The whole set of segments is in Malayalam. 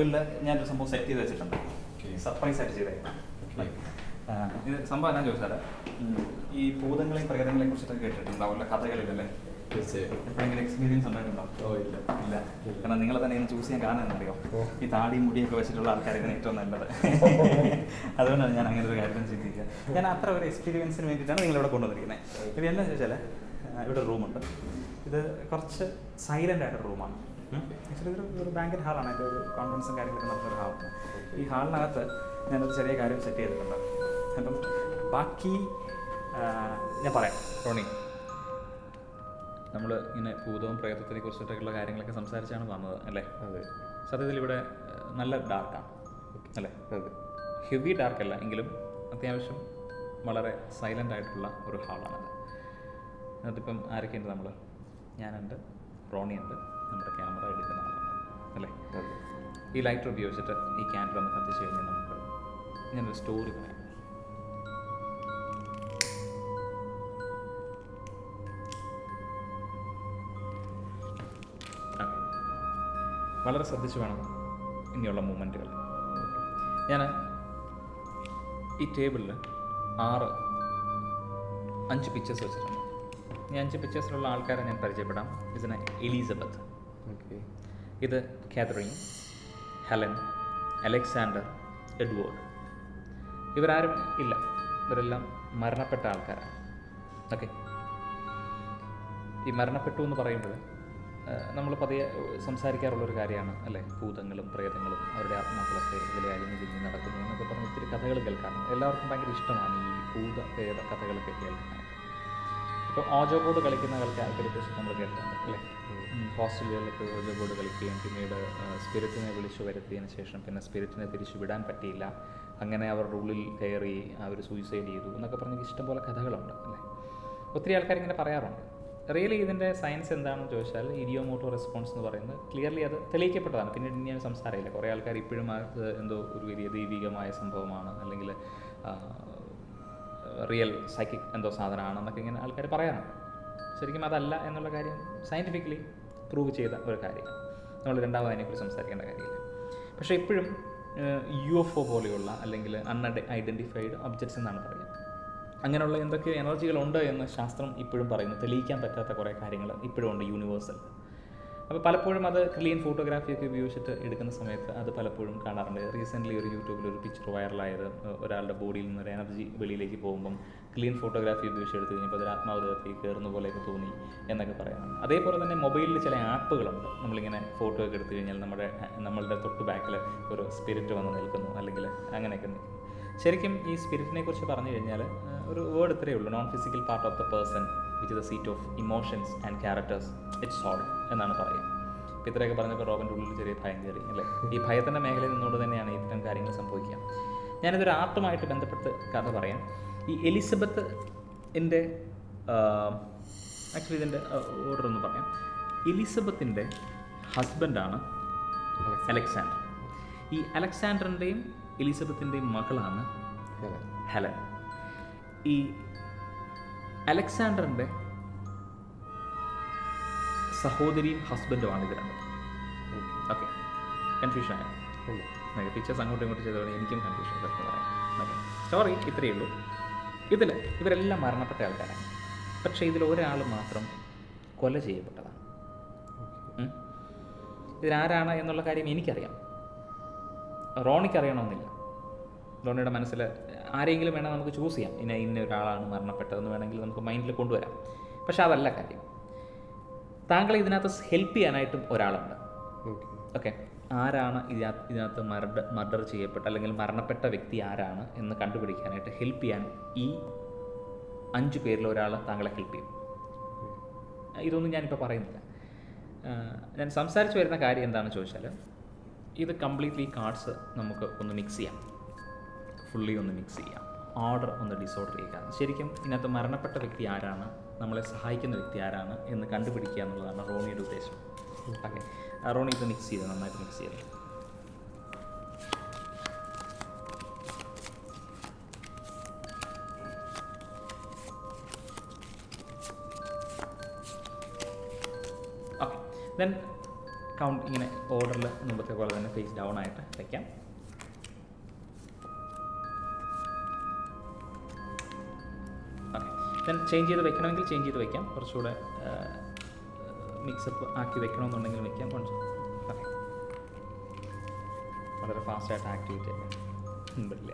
മുകളിൽ ഒരു സംഭവം സെറ്റ് ചെയ്ത് വെച്ചിട്ടുണ്ട്. സർപ്രൈസ് ആയിട്ട് ചെയ്തേക്കാം ഇത് സംഭവം എന്നാ ചോദിച്ചാൽ ഈ ഭൂതങ്ങളെയും പ്രകൃതങ്ങളെയും കുറിച്ചിട്ടൊക്കെ കേട്ടിട്ടുണ്ടാവില്ല കഥകളിലല്ലേ? എപ്പോഴെങ്കിലും എക്സ്പീരിയൻസ് ഉണ്ടായിട്ടുണ്ടോ? ഇല്ല. ഇല്ല. കാരണം നിങ്ങളെ തന്നെ ഇങ്ങനെ ചൂസ് ചെയ്യാൻ കാരണം അറിയോ? ഈ താടി മുടിയൊക്കെ വെച്ചിട്ടുള്ള ആൾക്കാരാണ് ഏറ്റവും നല്ലത്. അതുകൊണ്ടാണ് ഞാൻ അങ്ങനെ ഒരു കാര്യം ചിന്തിക്കുക. ഞാൻ അത്ര ഒരു എക്സ്പീരിയൻസിന് വേണ്ടിയിട്ടാണ് നിങ്ങളിവിടെ കൊണ്ടുവന്നിരിക്കുന്നത് ഇത് എന്താ ചോദിച്ചാൽ ഇവിടെ റൂമുണ്ട് ഇത് കുറച്ച് സൈലന്റ് ആയിട്ടൊരു റൂമാണ് ആക്ച്വലി ഒരു ഒരു ബാങ്കിന്റെ ഹാളാണ് എന്റെ ഒരു കോൺഫറൻസും കാര്യങ്ങളൊക്കെ നടത്തുന്ന ഒരു ഹാളാണ് ഈ ഹാളിനകത്ത് ഞാനൊരു ചെറിയ കാര്യം സെറ്റ് ചെയ്തിട്ടുണ്ട്. അപ്പം ബാക്കി ഞാൻ പറയാം. റോണി നമ്മൾ ഇങ്ങനെ ഭൂതവും പ്രേതത്തിനെ കുറിച്ചിട്ടൊക്കെയുള്ള കാര്യങ്ങളൊക്കെ സംസാരിച്ചാണ് വന്നത് അല്ലേ? അതെ. സത്യത്തിൽ ഇവിടെ നല്ല ഡാർക്കാണ് അല്ലേ? അതെ. ഹെവി ഡാർക്ക് അല്ല എങ്കിലും അത്യാവശ്യം വളരെ സൈലന്റ് ആയിട്ടുള്ള ഒരു ഹാളാണത് അതിപ്പം ആരൊക്കെയുണ്ട് നമ്മൾ ഞാനുണ്ട് റോണി ഉണ്ട് നമ്മുടെ ക്യാമറ എടുക്കുന്ന ആളാണ്. അല്ലേ? ഈ ലൈറ്റർ ഉപയോഗിച്ചിട്ട് ഈ ക്യാൻഡിൽ ഒന്ന് കത്തിച്ച് കഴിഞ്ഞാൽ നമുക്ക് ഞാനൊരു സ്റ്റോറി പറയാം. വളരെ ശ്രദ്ധിച്ചു വേണം ഇനിയുള്ള മൂമെന്റുകൾ ഞാൻ ഈ ടേബിളിൽ ആറ് അഞ്ച് പിക്ചേഴ്സ് വെച്ചിട്ടുണ്ട്. ഈ അഞ്ച് പിക്ചേഴ്സിലുള്ള ആൾക്കാരെ ഞാൻ പരിചയപ്പെടാം. ഇതിന് എലിസബത്ത്. ഇത് കാതറിൻ ഹെലൻ അലക്സാണ്ടർ എഡ്വേർഡ്. ഇവരാരും ഇല്ല. ഇവരെല്ലാം മരണപ്പെട്ട ആൾക്കാരാണ്. ഓക്കെ. ഈ മരണപ്പെട്ടു എന്ന് പറയുമ്പോൾ നമ്മൾ പതിയെ സംസാരിക്കാറുള്ളൊരു കാര്യമാണ് അല്ലേ? ഭൂതങ്ങളും പ്രേതങ്ങളും അവരുടെ ആത്മാക്കളൊക്കെ ഇതിലെ അലിഞ്ഞു തിരിഞ്ഞ് നടക്കുന്നു എന്നൊക്കെ പറഞ്ഞ് ഒത്തിരി കഥകൾ കേൾക്കാറുണ്ട്. എല്ലാവർക്കും ഭയങ്കര ഇഷ്ടമാണ് ഈ ഭൂത പ്രേത കഥകളൊക്കെ കേൾക്കാനായിട്ട് ഇപ്പോൾ ഓജോ ബോർഡ് കളിക്കുന്ന ആൾക്കാരെ കുറിച്ച് നമ്മൾ കേട്ടിട്ടുണ്ട് അല്ലേ? ഹോസ്റ്റലുകളിലൊക്കെ ഓജോ ബോർഡ് കളിക്കുകയും പിന്നീട് സ്പിരിറ്റിനെ വിളിച്ചു വരുത്തിയതിന് ശേഷം പിന്നെ സ്പിരിറ്റിനെ തിരിച്ചു വിടാൻ പറ്റിയില്ല. അങ്ങനെ അവർ ഉള്ളിൽ കയറി അവർ സൂയിസൈഡ് ചെയ്തു എന്നൊക്കെ പറഞ്ഞ് ഇഷ്ടംപോലെ കഥകളുണ്ട് അല്ലേ? ഒത്തിരി ആൾക്കാർ ഇങ്ങനെ പറയാറുണ്ട്. റിയലി ഇതിന്റെ സയൻസ് എന്താണെന്ന് ചോദിച്ചാൽ ഇരിയോമോട്ടോ റെസ്പോൺസ് എന്ന് പറയുന്നത് ക്ലിയർലി അത് തെളിയിക്കപ്പെട്ടതാണ്. പിന്നീട് ഇനി ഞാൻ സംസാരമില്ല. കുറേ ആൾക്കാർ ഇപ്പോഴും അത് എന്തോ ഒരു വലിയ ദൈവികമായ സംഭവമാണ്. അല്ലെങ്കിൽ റിയൽ സൈക്കിക് എന്തോ സാധനമാണെന്നൊക്കെ ഇങ്ങനെ ആൾക്കാർ പറയാറുണ്ട്. ശരിക്കും അതല്ല എന്നുള്ള കാര്യം സയന്റിഫിക്കലി പ്രൂവ് ചെയ്ത ഒരു കാര്യമാണ്. നമ്മൾ രണ്ടാമത് അതിനെക്കുറിച്ച് സംസാരിക്കേണ്ട കാര്യമില്ല. പക്ഷേ ഇപ്പോഴും യു എഫ് ഒ പോലെയുള്ള അല്ലെങ്കിൽ അൺ ഐഡന്റിഫൈഡ് ഒബ്ജക്ട്സ് എന്നാണ് പറയുന്നത്. അങ്ങനെയുള്ള എന്തൊക്കെ എനർജികളുണ്ട് എന്ന് ശാസ്ത്രം ഇപ്പോഴും പറയുന്നു. തെളിയിക്കാൻ പറ്റാത്ത കുറേ കാര്യങ്ങൾ ഇപ്പോഴും ഉണ്ട് യൂണിവേഴ്സൽ അപ്പോൾ പലപ്പോഴും അത് ക്ലീൻ ഫോട്ടോഗ്രാഫിയൊക്കെ ഉപയോഗിച്ചിട്ട് എടുക്കുന്ന സമയത്ത് അത് പലപ്പോഴും കാണാറുണ്ട്. റീസെന്റ്ലി ഒരു യൂട്യൂബിൽ ഒരു പിക്ചർ വൈറലായത് ഒരാളുടെ ബോഡിയിൽ നിന്ന് ഒരു എനർജി വെളിയിലേക്ക് പോകുമ്പം ക്ലീൻ ഫോട്ടോഗ്രാഫി ഉപയോഗിച്ച് എടുത്തു കഴിഞ്ഞപ്പോൾ അതിൽ ആത്മാവതത്തിൽ കയറുന്ന പോലെയൊക്കെ തോന്നി എന്നൊക്കെ പറയാം അതേപോലെ തന്നെ മൊബൈലിൽ ചില ആപ്പുകളുണ്ട് നമ്മളിങ്ങനെ ഫോട്ടോ ഒക്കെ എടുത്തു കഴിഞ്ഞാൽ നമ്മുടെ നമ്മളുടെ തൊട്ട് ബാക്കിൽ ഒരു സ്പിരിറ്റ് വന്ന് നിൽക്കുന്നു അല്ലെങ്കിൽ അങ്ങനെയൊക്കെ നിൽക്കുന്നു ശരിക്കും ഈ സ്പിരിറ്റിനെ കുറിച്ച് പറഞ്ഞു കഴിഞ്ഞാൽ ഒരു വേർഡ് ഇത്രയേ ഉള്ളൂ. Non physical part of the person which the seat of emotions and characters it's soul എന്നാണ് പറയുക. ഇപ്പം ഇത്രയൊക്കെ പറഞ്ഞപ്പോൾ റോബിന്റെ ഉള്ളിൽ ചെറിയ ഭയം കയറി അല്ലേ? ഈ ഭയത്തിന്റെ മേഖലയിൽ നിന്നുകൊണ്ട് തന്നെയാണ് ഇത്തരം കാര്യങ്ങൾ സംഭവിക്കുക. ഞാനിതൊരു ആർട്ടുമായിട്ട് ബന്ധപ്പെട്ട് കഥ പറയാം. ഈ എലിസബത്ത് എന്റെ ആക്ച്വലി ഇതിന്റെ ഓർഡർ ഒന്ന് പറയാം. എലിസബത്തിന്റെ ഹസ്ബൻഡാണ് അലക്സാണ്ടർ. ഈ അലക്സാണ്ടറിന്റെയും എലിസബത്തിന്റെയും മകളാണ് ഹെലൻ. ഈ അലക്സാണ്ടറിന്റെ സഹോദരിയും ഹസ്ബൻഡുമാണ് ഇത് രണ്ടും. ഓക്കെ. കൺഫ്യൂഷൻ ആയോ ഓക്കെ പിക്ചേഴ്സ് അങ്ങോട്ടും ഇങ്ങോട്ടും ചെയ്തോടെ എനിക്കും കൺഫ്യൂഷൻ സത്യം പറയാം. ഓക്കെ. സോറി ഇത്രയേ ഉള്ളൂ. ഇതിൽ ഇവരെല്ലാം മരണപ്പെട്ട ആൾക്കാരാണ്. പക്ഷേ ഇതിൽ ഒരാൾ മാത്രം കൊല ചെയ്യപ്പെട്ടതാണ്. ഇതിലാരാണ് എന്നുള്ള കാര്യം എനിക്കറിയാം. റോണിക്ക് അറിയണമെന്നില്ല. റോണിയുടെ മനസ്സിൽ ആരെങ്കിലും വേണം നമുക്ക് ചൂസ് ചെയ്യാം. ഇന്ന ഇന്ന ഒരാളാണ് മരണപ്പെട്ടതെന്ന് വേണമെങ്കിൽ നമുക്ക് മൈൻഡിൽ കൊണ്ടുവരാം. പക്ഷെ അതല്ല കാര്യം. താങ്കളെ ഇതിനകത്ത് ഹെൽപ്പ് ചെയ്യാനായിട്ടും ഒരാളുണ്ട്. ഓക്കെ ആരാണ് ഇതിനകത്ത് ഇതിനകത്ത് മർഡർ മർഡർ ചെയ്യപ്പെട്ട അല്ലെങ്കിൽ മരണപ്പെട്ട വ്യക്തി ആരാണ് എന്ന് കണ്ടുപിടിക്കാനായിട്ട് ഹെൽപ്പ് ചെയ്യാൻ ഈ അഞ്ച് പേരിൽ ഒരാൾ താങ്കളെ ഹെൽപ്പ് ചെയ്യും. ഇതൊന്നും ഞാനിപ്പോൾ പറയുന്നില്ല. ഞാൻ സംസാരിച്ച് വരുന്ന കാര്യം എന്താണെന്ന് ചോദിച്ചാൽ ഇത് കംപ്ലീറ്റ്ലി കാർഡ്സ് നമുക്ക് ഒന്ന് മിക്സ് ചെയ്യാം. ഫുള്ളി ഒന്ന് മിക്സ് ചെയ്യാം. ഓർഡർ ഒന്ന് ഡിസോർഡർ ചെയ്യുക ശരിക്കും ഇതിനകത്ത് മരണപ്പെട്ട വ്യക്തി ആരാണ്? നമ്മളെ സഹായിക്കുന്ന വ്യക്തി ആരാണ്? എന്ന് കണ്ടുപിടിക്കുക എന്നുള്ളതാണ് റോണിയുടെ ഉദ്ദേശം. ഓക്കെ റോണി ഇത് മിക്സ് ചെയ്ത്? നന്നായിട്ട് മിക്സ് ചെയ്ത്? ഓക്കെ ദെൻ കൗണ്ട് ഇങ്ങനെ ഓർഡറിൽ മുമ്പത്തെ പോലെ തന്നെ ഫേസ് ഡൗൺ ആയിട്ട് വയ്ക്കാം ഓക്കെ ചേഞ്ച് ചെയ്ത് വെക്കണമെങ്കിൽ ചേഞ്ച് ചെയ്ത് വെക്കാം. കുറച്ചുകൂടെ മിക്സപ്പ് ആക്കി വെക്കണമെന്നുണ്ടെങ്കിൽ വെക്കാം. കുറച്ച് വളരെ ഫാസ്റ്റായിട്ട് ആക്ടിവിറ്റി ഒക്കെ പറ്റില്ല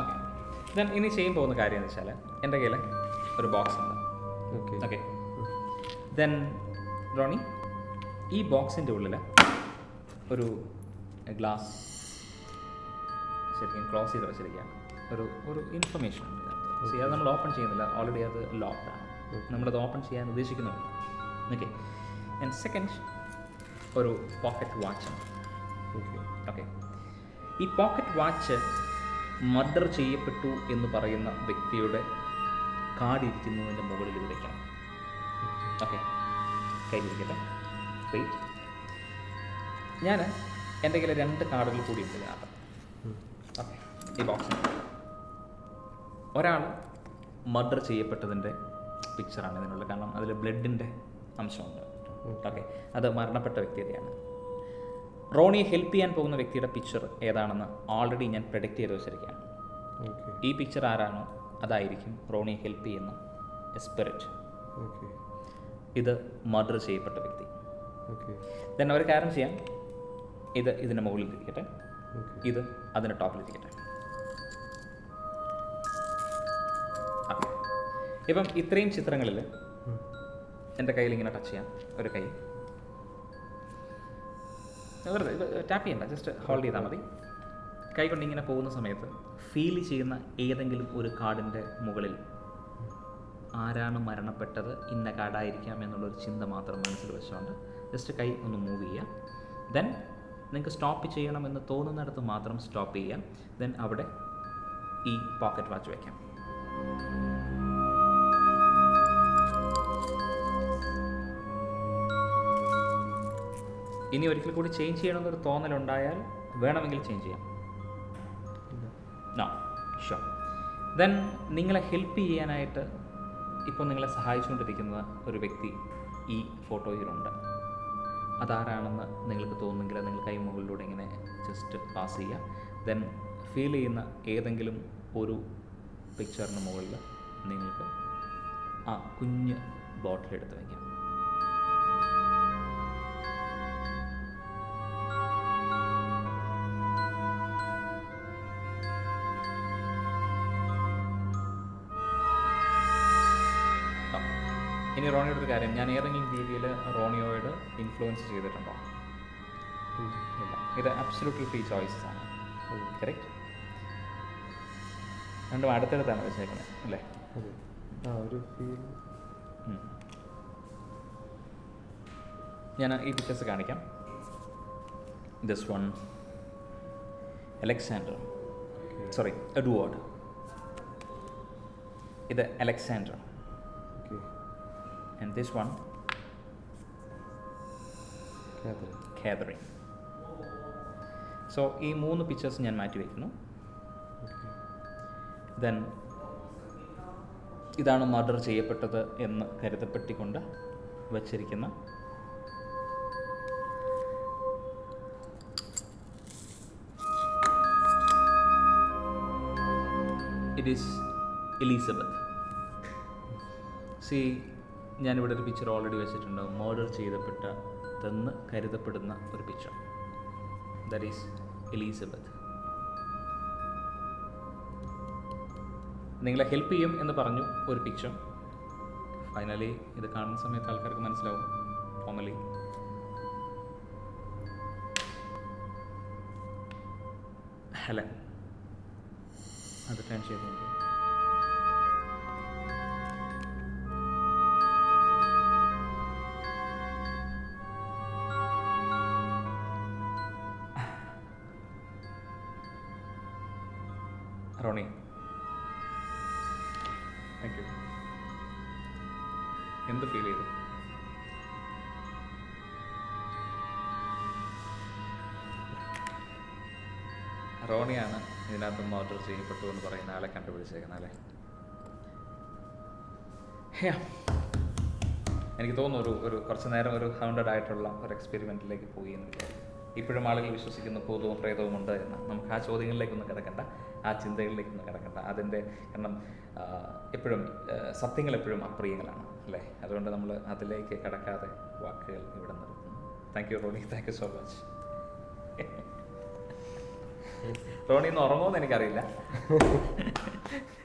ഓക്കെ ഞാൻ ഇനി ചെയ്യാൻ പോകുന്ന കാര്യം എന്ന് വെച്ചാൽ എന്റെ കയ്യിൽ ഒരു ബോക്സ് ഉണ്ട്. ഓക്കെ ഓക്കെ ദെൻ റോണി ഈ ബോക്സിന്റെ ഉള്ളിൽ ഒരു ഗ്ലാസ് ശരിക്കും ക്ലോസ് ചെയ്ത് വെച്ചിരിക്കുകയാണ് ഒരു ഒരു ഇൻഫർമേഷൻ ഉണ്ട് സോ അത് നമ്മൾ ഓപ്പൺ ചെയ്യുന്നില്ല. ഓൾറെഡി അത് ലോക്ക്ഡ് ആണ്. നമ്മളത് ഓപ്പൺ ചെയ്യാൻ ഉദ്ദേശിക്കുന്നുമില്ല. ഓക്കെ ആൻഡ് സെക്കൻഡ് ഒരു പോക്കറ്റ് വാച്ചാണ് ഓക്കെ ഓക്കെ ഈ പോക്കറ്റ് വാച്ച് മർഡർ ചെയ്യപ്പെട്ടു എന്ന് പറയുന്ന വ്യക്തിയുടെ കാർഡ് ഇരിക്കുന്നതിന്റെ മുകളിൽ വിളിക്കണം ഓക്കെ കയ്യിലിരിക്കട്ടെ. വെയിറ്റ് ഞാൻ എന്റെ കയ്യിൽ രണ്ട് കാർഡുകൾ കൂടി ഉണ്ട് ഈ ബോക്സിന് ഒരാൾ മർഡർ ചെയ്യപ്പെട്ടതിന്റെ പിക്ചറാണ് ഇതിനുള്ളത് കാരണം അതിൽ ബ്ലഡിന്റെ അംശമുണ്ട്. ഓക്കെ അത് മരണപ്പെട്ട വ്യക്തിയുടെയാണ്. റോണിയെ ഹെൽപ്പ് ചെയ്യാൻ പോകുന്ന വ്യക്തിയുടെ പിക്ചർ ഏതാണെന്ന് ഓൾറെഡി ഞാൻ പ്രഡിക്റ്റ് ചെയ്ത് വെച്ചിരിക്കുകയാണ്. ഈ പിക്ചർ ആരാണോ അതായിരിക്കും റോണിയെ ഹെൽപ്പ് ചെയ്യുന്ന എസ്പിരിറ്റ് ഇത് മർഡർ ചെയ്യപ്പെട്ട വ്യക്തി. ഓക്കെ ദെൻ അവർ കാര്യം ചെയ്യാം. ഇത് ഇതിന്റെ മുകളിൽ ഇരിക്കട്ടെ. ഇത് അതിന്റെ ടോപ്പിലിരിക്കട്ടെ ഓക്കെ ഇപ്പം ഇത്രയും ചിത്രങ്ങളിൽ എന്റെ കയ്യിൽ ഇങ്ങനെ ടച്ച് ചെയ്യാം. ഒരു കൈ. വെറുതെ ടാപ്പ് ചെയ്യണ്ട. ജസ്റ്റ് ഹോൾഡ് ചെയ്താൽ മതി. കൈ കൊണ്ട് ഇങ്ങനെ പോകുന്ന സമയത്ത് ഫീൽ ചെയ്യുന്ന ഏതെങ്കിലും ഒരു കാർഡിന്റെ മുകളിൽ ആരാണ് മരണപ്പെട്ടത് ഇന്ന കാർഡായിരിക്കാം എന്നുള്ളൊരു ചിന്ത മാത്രം മനസ്സിൽ വെച്ചുകൊണ്ട് ജസ്റ്റ് കൈ ഒന്ന് മൂവ് ചെയ്യുക ദെൻ നിങ്ങൾക്ക് സ്റ്റോപ്പ് ചെയ്യണമെന്ന് തോന്നുന്നിടത്ത് മാത്രം സ്റ്റോപ്പ് ചെയ്യാം. ദെൻ അവിടെ ഈ പോക്കറ്റ് വാച്ച് വയ്ക്കാം ഇനി ഒരിക്കൽ കൂടി ചേഞ്ച് ചെയ്യണമെന്നൊരു തോന്നലുണ്ടായാൽ വേണമെങ്കിൽ ചേഞ്ച് ചെയ്യാം. നോ ഷോ ദെൻ നിങ്ങളെ ഹെൽപ്പ് ചെയ്യാനായിട്ട് ഇപ്പോൾ നിങ്ങളെ സഹായിച്ചുകൊണ്ടിരിക്കുന്ന ഒരു വ്യക്തി ഈ ഫോട്ടോയിലുണ്ട്. അതാരാണെന്ന് നിങ്ങൾക്ക് തോന്നുമെങ്കിൽ നിങ്ങൾ കൈ മുകളിലൂടെ ഇങ്ങനെ ജസ്റ്റ് പാസ് ചെയ്യുക ദെൻ ഫീൽ ചെയ്യുന്ന ഏതെങ്കിലും ഒരു പിക്ചറിന് മുകളിൽ നിങ്ങൾക്ക് ആ കുഞ്ഞ് ബോട്ടിൽ എടുത്ത് വയ്ക്കാം ഇനി റോണിയോട് ഒരു കാര്യം. ഞാൻ ഏതെങ്കിലും രീതിയിൽ റോണിയോയോട് ഇൻഫ്ലുവൻസ് ചെയ്തിട്ടുണ്ടോ? ഇല്ല. ഇത് അബ്സലൂട്ട്ലി ഫ്രീ ചോയ്സസ് ആണ്. കറക്റ്റ് രണ്ടും അടുത്തടുത്താണ് വെച്ചേക്കുന്നത് അല്ലേ. ഞാൻ ഈ പിക്ചേഴ്സ് കാണിക്കാം. This one Alexander sorry Edward ഇത് Alexander and this one? Catherine so ഈ മൂന്ന് പിക്ചേഴ്സ് ഞാൻ മാറ്റി വയ്ക്കുന്നു ദെൻ ഇതാണ് മർഡർ ചെയ്യപ്പെട്ടത് എന്ന് കരുതപ്പെട്ടിക്കൊണ്ട് വച്ചിരിക്കുന്ന ഇറ്റ് ഈസ് എലിസബത്ത് സി ഞാനിവിടെ ഒരു പിക്ചർ ഓൾറെഡി വെച്ചിട്ടുണ്ട് ചെയ്തപ്പെട്ട തെന്ന് കരുതപ്പെടുന്ന ഒരു പിക്ചർ ദറ്റ് ഈസ് എലിസബത്ത് നിങ്ങളെ ഹെൽപ്പ് ചെയ്യും എന്ന് പറഞ്ഞു ഒരു പിക്ചർ ഫൈനലി ഇത് കാണുന്ന സമയത്ത് ആൾക്കാർക്ക് മനസ്സിലാവും. ഫോമലി ഹെലൻ അത് ടേൺ ചെയ്ത്. റോണി. താങ്ക് യു എന്ത് ഫീൽ ചെയ്തു? റോണിയാണ് ഇതിനകത്ത് മോട്ടർ ചെയ്യപ്പെട്ടു എന്ന് പറയുന്ന ആളെ കണ്ടുപിടിച്ചേക്കുന്നത് അല്ലേ. എനിക്ക് തോന്നുന്നു ഒരു ഒരു കുറച്ച് നേരം ഒരു ഹൗണ്ടഡ് ആയിട്ടുള്ള ഒരു എക്സ്പെരിമെന്റിലേക്ക് പോയി എന്ന് വിചാരിക്കും ഇപ്പോഴും ആളുകൾ വിശ്വസിക്കുന്ന ഭൂതവും പ്രേതവും ഉണ്ട് എന്ന് നമുക്ക് ആ ചോദ്യങ്ങളിലേക്കൊന്നും കിടക്കണ്ട ആ ചിന്തകളിലേക്കൊന്നും കിടക്കണ്ട. അതിന്റെ കാരണം എപ്പോഴും സത്യങ്ങൾ എപ്പോഴും അപ്രിയങ്ങളാണ് അല്ലേ? അതുകൊണ്ട് നമ്മൾ അതിലേക്ക് കിടക്കാതെ വാക്കുകൾ ഇവിടെ നിർത്തുന്നു. Thank you Ronnie thank you so much Ronnie ഒന്ന് ഉറങ്ങുമെന്ന് എനിക്കറിയില്ല.